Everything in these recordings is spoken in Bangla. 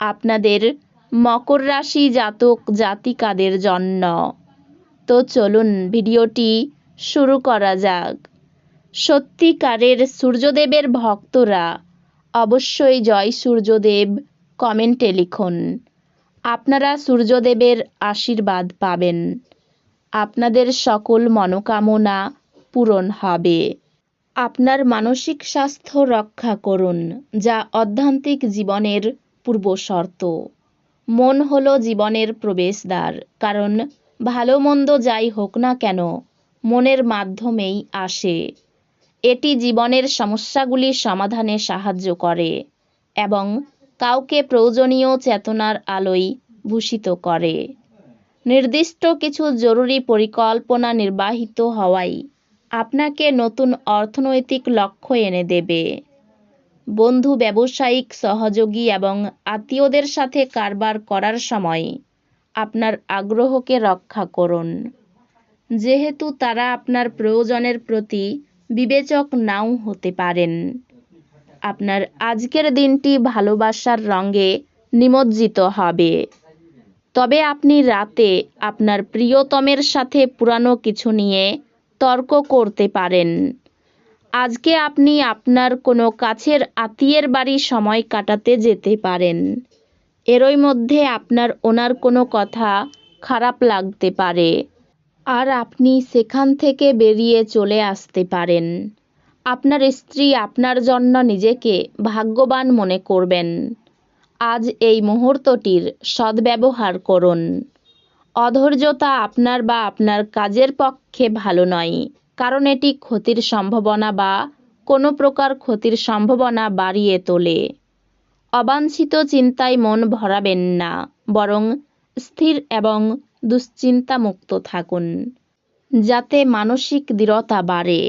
আপনাদের মকর রাশি জাতক জাতিকাদের জন্য। তো চলুন ভিডিওটি শুরু করা যাক। সত্যিকারের সূর্যদেবের ভক্তরা অবশ্যই জয় সূর্যদেব কমেন্টে লিখুন। আপনারা সূর্যদেবের আশীর্বাদ পাবেন। আপনাদের সকল মনোকামনা পূরণ হবে। আপনার মানসিক স্বাস্থ্য রক্ষা করুন, যা অধ্যান্তিক জীবনের পূর্বশর্ত। মন হলো জীবনের প্রবেশদ্বার, কারণ ভালো মন্দ যাই হোক না কেন, মনের মাধ্যমেই আসে। এটি জীবনের সমস্যাগুলি সমাধানে সাহায্য করে এবং কাউকে প্রয়োজনীয় চেতনার আলোয় ভূষিত করে। নির্দিষ্ট কিছু জরুরি পরিকল্পনা নির্বাহিত হওয়াই আপনাকে নতুন অর্থনৈতিক লক্ষ্য এনে দেবে। বন্ধু ব্যবসায়িক, সহযোগী এবং আত্মীয়দের সাথে কারবার করার সময় আপনার আগ্রহকে রক্ষা করুন। যেহেতু তারা আপনার প্রয়োজনের প্রতি বিবেচক নাও হতে পারেন। আপনার আজকের দিনটি ভালোবাসার রঙে নিমজ্জিত হবে। তবে আপনি রাতে আপনার প্রিয়তমের সাথে পুরানো কিছু নিয়ে তর্ক করতে পারেন। আজকে আপনি আপনার কোনো কাছের আত্মীয়ের বাড়ি সময় কাটাতে যেতে পারেন। এরই মধ্যে আপনার ওনার কোনো কথা খারাপ লাগতে পারে আর আপনি সেখান থেকে বেরিয়ে চলে আসতে পারেন। আপনার স্ত্রী আপনার জন্য নিজেকে ভাগ্যবান মনে করবেন। আজ এই মুহূর্তটির সদ্ব্যবহার করুন। অধৈর্যতা আপনার বা আপনার কাজের পক্ষে ভালো নয়। কারণ এটি ক্ষতির সম্ভাবনা বা কোনো প্রকার ক্ষতির সম্ভাবনা বাড়িয়ে তোলে। অবাঞ্ছিত চিন্তায় মন ভরাবেন না, বরং স্থির এবং দুশ্চিন্তামুক্ত থাকুন। যাতে মানসিক দৃঢ়তা বাড়ে।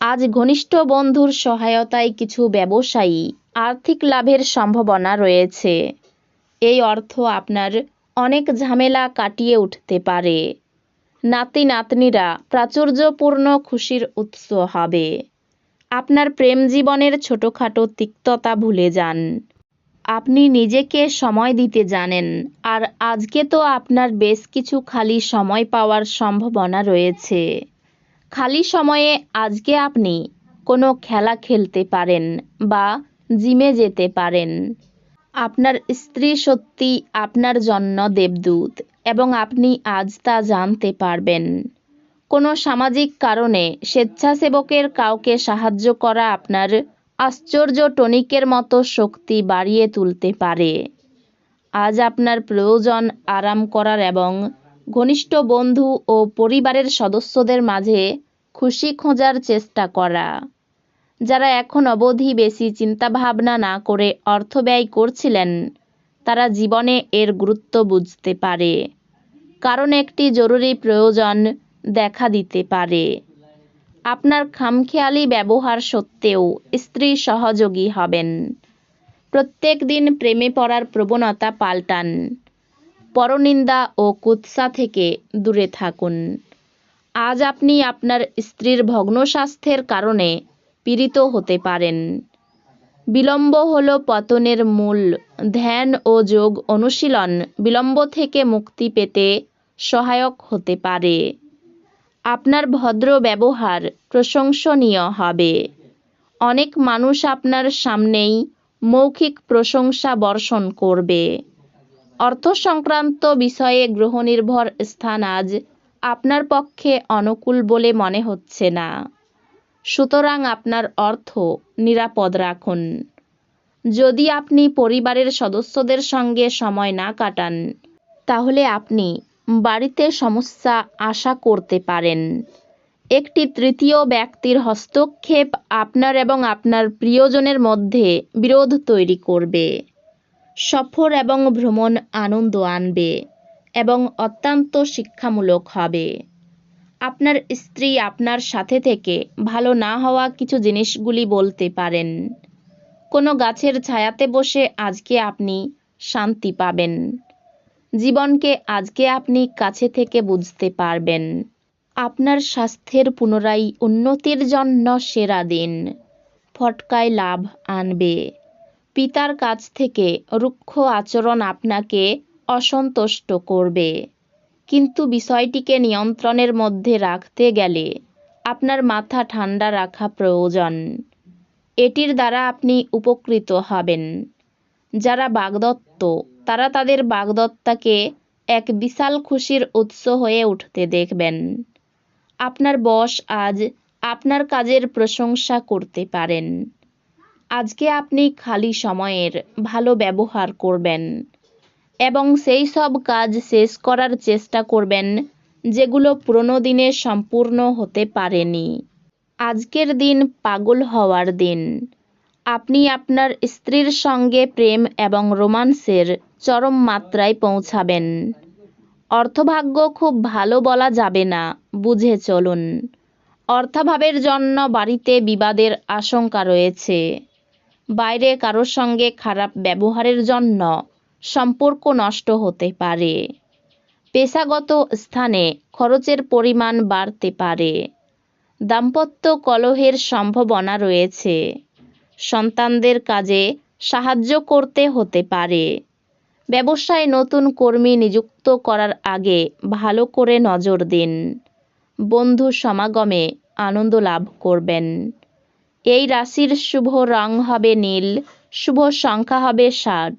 আজ ঘনিষ্ঠ বন্ধুর সহায়তায় কিছু ব্যবসায়ী আর্থিক লাভের সম্ভাবনা রয়েছে। এই অর্থ আপনার অনেক ঝামেলা কাটিয়ে উঠতে পারে। নাতি নাতনিরা প্রাচুর্যপূর্ণ খুশির উৎস হবে। আপনার প্রেম জীবনের ছোটোখাটো তিক্ততা ভুলে যান। আপনি নিজেকে সময় দিতে জানেন, আর আজকে তো আপনার বেশ কিছু খালি সময় পাওয়ার সম্ভাবনা রয়েছে। খালি সময়ে আজকে আপনি কোনো খেলা খেলতে পারেন বা জিমে যেতে পারেন। আপনার স্ত্রী সত্যি আপনার জন্য দেবদূত এবং আপনি আজ তা জানতে পারবেন। কোনো সামাজিক কারণে স্বেচ্ছাসেবকের কাউকে সাহায্য করা আপনার আশ্চর্য টনিকের মতো শক্তি বাড়িয়ে তুলতে পারে। আজ আপনার প্রয়োজন আরাম করার এবং ঘনিষ্ঠ বন্ধু ও পরিবারের সদস্যদের মাঝে খুশি খোঁজার চেষ্টা করা। যারা এখন অবধি বেশি চিন্তাভাবনা না করে অর্থ ব্যয় করছিলেন তারা জীবনে এর গুরুত্ব বুঝতে পারে। কারণ একটি জরুরি প্রয়োজন দেখা দিতে পারে। আপনার খামখেয়ালি ব্যবহার সত্ত্বেও স্ত্রী সহযোগী হবেন। প্রত্যেক দিন প্রেমে পড়ার প্রবণতা পাল্টান। পরনিন্দা ও কুৎসা থেকে দূরে থাকুন। আজ আপনি আপনার স্ত্রীর ভগ্ন স্বাস্থ্যের কারণে পীড়িত হতে পারেন। বিলম্ব হল পতনের মূল, ধ্যান ও যোগ অনুশীলন। বিলম্ব থেকে মুক্তি পেতে সহায়ক হতে পারে। আপনার ভদ্র ব্যবহার প্রশংসনীয় হবে। অনেক মানুষ আপনার সামনেই মৌখিক প্রশংসা বর্ষণ করবে। অর্থ সংক্রান্ত বিষয়ে গ্রহনির্ভর স্থান আজ আপনার পক্ষে অনুকূল বলে মনে হচ্ছে না। সুতরাং আপনার অর্থ নিরাপদ রাখুন। যদি আপনি পরিবারের সদস্যদের সঙ্গে সময় না কাটান, তাহলে আপনি বাড়িতে সমস্যা আশা করতে পারেন। একটি তৃতীয় ব্যক্তির হস্তক্ষেপ আপনার এবং আপনার প্রিয়জনের মধ্যে বিরোধ তৈরি করবে, সফর এবং ভ্রমণ আনন্দ আনবে এবং অত্যন্ত শিক্ষামূলক হবে। আপনার স্ত্রী আপনার সাথে থেকে ভালো না হওয়া কিছু জিনিসগুলি বলতে পারেন। কোনো গাছের ছায়াতে বসে আজকে আপনি শান্তি পাবেন। জীবনকে আজকে আপনি কাছে থেকে বুঝতে পারবেন। আপনার স্বাস্থ্যের পুনরায় উন্নতির জন্য সেরা দিন। ফটকায় লাভ আনবে। পিতার কাছ থেকে রুক্ষ আচরণ আপনাকে অসন্তুষ্ট করবে। কিন্তু বিষয়টিকে নিয়ন্ত্রণের মধ্যে রাখতে গেলে আপনার মাথা ঠান্ডা রাখা প্রয়োজন। এটির দ্বারা আপনি উপকৃত হবেন। যারা বাগদত্ত, তারা তাদের বাগদত্তাকে এক বিশাল খুশির উৎস হয়ে উঠতে দেখবেন। আপনার বস আজ আপনার কাজের প্রশংসা করতে পারেন। আজকে আপনি খালি সময়ের ভালো ব্যবহার করবেন। এবং সেই সব কাজ শেষ করার চেষ্টা করবেন, যেগুলো পুরনো দিনে সম্পূর্ণ হতে পারেনি। আজকের দিন পাগল হওয়ার দিন। আপনি আপনার স্ত্রীর সঙ্গে প্রেম এবং রোমান্সের চরম মাত্রায় পৌঁছাবেন। অর্থভাগ্য খুব ভালো বলা যাবে না, বুঝে চলুন। অর্থাভাবের জন্য বাড়িতে বিবাদের আশঙ্কা রয়েছে। বাইরে কারোর সঙ্গে খারাপ ব্যবহারের জন্য সম্পর্ক নষ্ট হতে পারে। পেশাগত স্থানে খরচের পরিমাণ বাড়তে পারে। দাম্পত্য কলহের সম্ভাবনা রয়েছে। সন্তানদের কাজে সাহায্য করতে হতে পারে। ব্যবসায় নতুন কর্মী নিযুক্ত করার আগে ভালো করে নজর দিন। বন্ধু সমাগমে আনন্দ লাভ করবেন। এই রাশির শুভ রং হবে নীল, শুভ সংখ্যা হবে ষাট।